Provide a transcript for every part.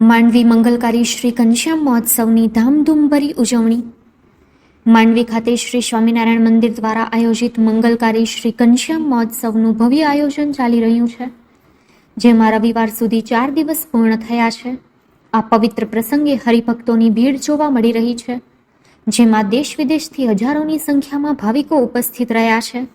માંડવી મંગલકારી શ્રી ઘનશ્યામ મહોત્સવની ધામધૂમભરી ઉજવણી. માંડવી ખાતે શ્રી સ્વામિનારાયણ મંદિર દ્વારા આયોજિત મંગલકારી શ્રી ઘનશ્યામ મહોત્સવનું ભવ્ય આયોજન ચાલી રહ્યું છે, જેમાં રવિવાર સુધી ચાર દિવસ પૂર્ણ થયા છે. આ પવિત્ર પ્રસંગે હરિભક્તોની ભીડ જોવા મળી રહી છે, જેમાં દેશ વિદેશથી હજારોની સંખ્યામાં ભાવિકો ઉપસ્થિત રહ્યા છે.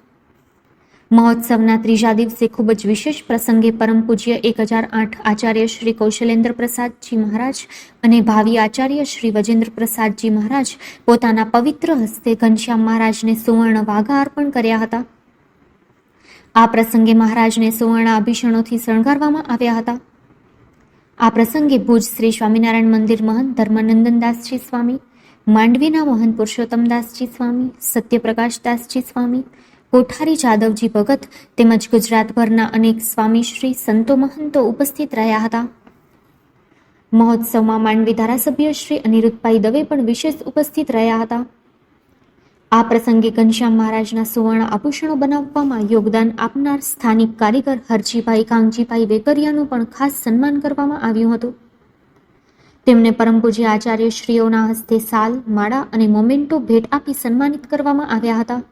મહોત્સવના ત્રીજા દિવસે ખૂબ જ વિશેષ પ્રસંગે પરમ પૂજ્ય એક હજાર આઠ આચાર્ય શ્રી કૌશલેન્દ્ર પ્રસાદજી મહારાજ અને ભાવિ આચાર્ય શ્રી વજેન્દ્ર પ્રસાદજી મહારાજ પોતાના પવિત્ર હસ્તે ઘનશ્યામ મહારાજને સુવર્ણ વાઘા અર્પણ કર્યા હતા. આ પ્રસંગે મહારાજને સુવર્ણ આભૂષણોથી શણગારવામાં આવ્યા હતા. આ પ્રસંગે ભુજ શ્રી સ્વામિનારાયણ મંદિર મહંત ધર્મનંદનદાસજી સ્વામી, માંડવીના મહંત પુરુષોત્તમદાસજી સ્વામી, સત્યપ્રકાશદાસજી સ્વામી કોઠારી જાદવજી ભગત તેમજ ગુજરાતભરના અનેક સ્વામીશ્રી સંતો મહંતો ઉપસ્થિત રહ્યા હતા. મહોત્સવમાં માંડવી ધારાસભ્ય શ્રી અનિરુદ્ધભાઈ દવે પણ વિશેષ ઉપસ્થિત રહ્યા હતા. આ પ્રસંગે ઘનશ્યામ મહારાજના સુવર્ણ આભૂષણો બનાવવામાં યોગદાન આપનાર સ્થાનિક કારીગર હરજીભાઈ કાંગજીભાઈ વેકરિયાનું પણ ખાસ સન્માન કરવામાં આવ્યું હતું. તેમને પરમ પૂજ્ય આચાર્ય શ્રીઓના હસ્તે સાલ, માળા અને મોમેન્ટો ભેટ આપી સન્માનિત કરવામાં આવ્યા હતા.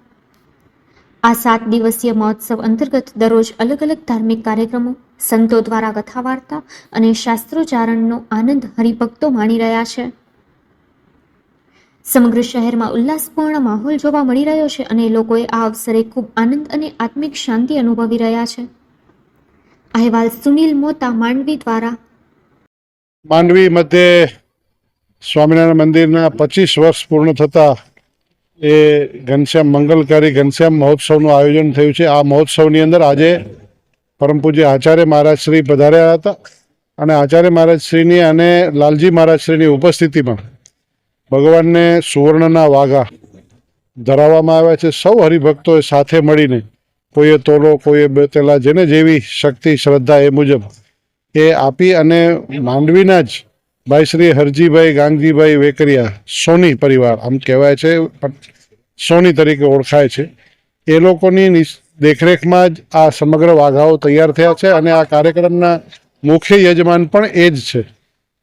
આ સાત દિવસીય મહોત્સવ અંતર્ગત દરરોજ અલગ અલગ ધાર્મિક કાર્યક્રમો, સંતો દ્વારા કથા વાર્તા અને શાસ્ત્રોચ્ચારણનો આનંદ હરિભક્તો માણી રહ્યા છે. સમગ્ર શહેરમાં ઉલ્લાસપૂર્ણ માહોલ જોવા મળી રહ્યો છે અને લોકોએ આ અવસરે ખૂબ આનંદ અને આત્મિક શાંતિ અનુભવી રહ્યા છે. અહેવાલ સુનિલ મોતા, માંડવી દ્વારા. માંડવી મધ્યે સ્વામિનારાયણ મંદિરના પચીસ વર્ષ પૂર્ણ થતા એ ઘનશ્યામ, મંગલકારી ઘનશ્યામ મહોત્સવનું આયોજન થયું છે. આ મહોત્સવની અંદર આજે પરમ પૂજ્ય આચાર્ય મહારાજ શ્રી પધાર્યા હતા અને આચાર્ય મહારાજ શ્રીની અને લાલજી મહારાજ શ્રીની ઉપસ્થિતિમાં ભગવાનને સુવર્ણના વાઘા ધરાવવામાં આવ્યા છે. સૌ હરિભક્તોએ સાથે મળીને કોઈએ તોલો, કોઈએ બેતેલા, જેને જેવી શક્તિ, શ્રદ્ધા એ મુજબ એ આપી અને માંડવીના જ ભાઈ શ્રી હરજીભાઈ ગાંધીભાઈ વેકરિયા, સોની પરિવાર, આમ કહેવાય છે, પણ સોની તરીકે ઓળખાય છે. એ લોકોની દેખરેખમાં જ આ સમગ્ર વાઘાઓ તૈયાર થયા છે અને આ કાર્યક્રમના મુખ્ય યજમાન પણ એ જ છે.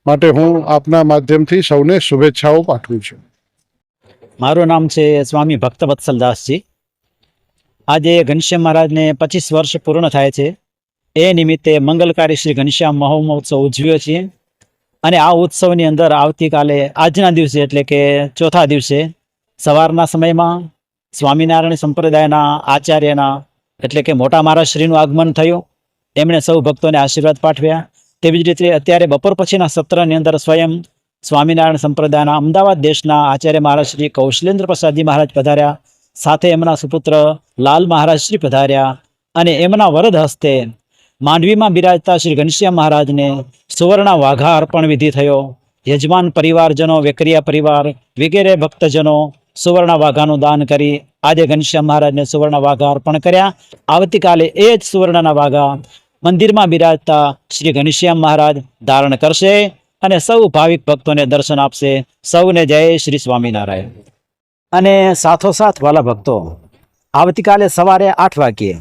માટે હું આપના માધ્યમથી સૌને શુભેચ્છાઓ પાઠવું છું. મારું નામ છે સ્વામી ભક્ત વત્સલદાસજી આજે ઘનશ્યામ મહારાજને પચીસ વર્ષ પૂર્ણ થાય છે. એ નિમિત્તે મંગલકારી શ્રી ઘનશ્યામ મહોત્સવ ઉજવ્યો છીએ. અને આ ઉત્સવની અંદર આવતીકાલે આજના દિવસે એટલે કે ચોથા દિવસે સવારના સમયમાં સ્વામિનારાયણ સંપ્રદાયના આચાર્યના એટલે કે મોટા મહારાજશ્રીનું આગમન થયું. એમણે સૌ ભક્તોને આશીર્વાદ પાઠવ્યા. તેવી જ રીતે અત્યારે બપોર પછીના સત્રની અંદર સ્વયં સ્વામિનારાયણ સંપ્રદાયના અમદાવાદ દેશના આચાર્ય મહારાજ શ્રી કૌશલેન્દ્ર પ્રસાદજી મહારાજ પધાર્યા. સાથે એમના સુપુત્ર લાલ મહારાજ શ્રી પધાર્યા અને એમના વરદ હસ્તે માંડવીમાં બિરાજતા શ્રી ઘનશ્યામ મહારાજને સુવર્ણ વાઘા અર્પણ વિધિ થયો. યજમાન પરિવારજનો, વેકરિયા પરિવાર વગેરે ભક્તજનો સુવર્ણ વાઘાનું દાન કરી આજે ઘનશ્યામ મહારાજને સુવર્ણ વાઘા અર્પણ કર્યા. આવતીકાલે એ જ સુવર્ણના વાઘા મંદિરમાં બિરાજતા શ્રી ઘનશ્યામ મહારાજ ધારણ કરશે અને સૌ ભાવિક ભક્તોને દર્શન આપશે. સૌને જય શ્રી સ્વામિનારાયણ. અને સાથોસાથ વાલા ભક્તો, આવતીકાલે સવારે આઠ વાગ્યે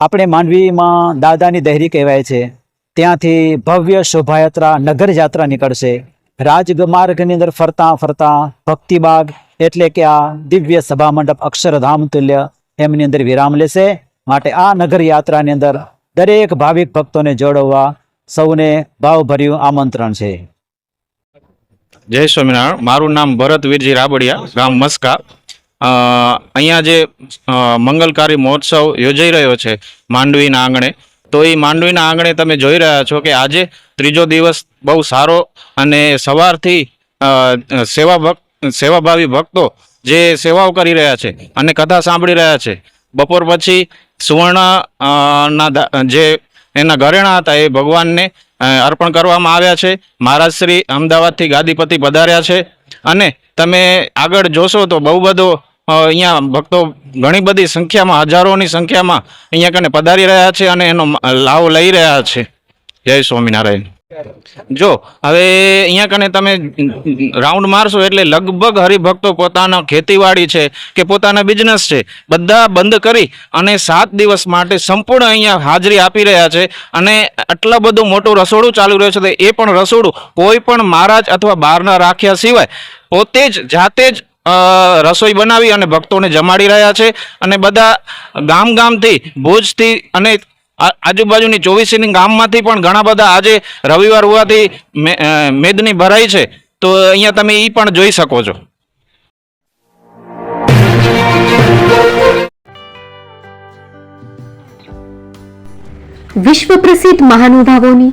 આપણે માંડવીમાં દાદાની દહેરી કહેવાય છે. ત્યાંથી ભવ્ય શોભાયાત્રા નગર યાત્રા નીકળશે. રાજમાર્ગની અંદર ફરતા ફરતા ભક્તિબાગ, એટલે કે આ દિવ્ય સભા મંડપ અક્ષરધામ તુલ્ય એમની અંદર વિરામ લેશે. માટે આ નગર યાત્રાની અંદર દરેક ભાવિક ભક્તોને જોડવા સૌને ભાવભર્યું આમંત્રણ છે. જય સ્વામિનારાયણ. મારું નામ ભરત વીરજી રાબડિયા, ગામ મસ્કા. અહીંયા જે મંગલકારી મહોત્સવ યોજાઈ રહ્યો છે માંડવીના આંગણે. તો એ માંડવીના આંગણે તમે જોઈ રહ્યા છો કે આજે ત્રીજો દિવસ બહુ સારો અને સવારથી સેવા ભક્ત સેવાભાવી ભક્તો જે સેવાઓ કરી રહ્યા છે અને કથા સાંભળી રહ્યા છે. બપોર પછી સુવર્ણ ના જે એના ઘરેણા હતા એ ભગવાનને અર્પણ કરવામાં આવ્યા છે. મહારાજ શ્રી અમદાવાદથી ગાદીપતિ પધાર્યા છે. અને તમે આગળ જોશો તો બહુ બધો અહીંયા ભક્તો ઘણી બધી સંખ્યામાં, હજારોની સંખ્યામાં અહીંયા કને પધારી રહ્યા છે અને એનો લાભ લઈ રહ્યા છે. જય સ્વામિનારાયણ. જો, હવે અહીંયા કને તમે રાઉન્ડ મારશો એટલે લગભગ હરિભક્તો પોતાના ખેતીવાડી છે કે પોતાના બિઝનેસ છે, બધા બંધ કરી અને સાત દિવસ માટે સંપૂર્ણ અહીંયા હાજરી આપી રહ્યા છે અને આટલા બધું મોટું રસોડું ચાલુ રહ્યું છે, તો એ પણ રસોડું કોઈ પણ મહારાજ અથવા બહારના રાખ્યા સિવાય પોતે જ જાતે જ રસોઈ બનાવી અને ભક્તોને જમાડી રહ્યા છે અને બધા ગામ ગામથી ભુજથી અને આજુબાજુની ચોવીસીની ગામમાંથી પણ ઘણા બધા આજે રવિવાર હોવાથી મેદની ભરાઈ છે. તો અહીંયા તમે એ પણ જોઈ શકો છો. વિશ્વ પ્રસિદ્ધ મહાનુભાવોની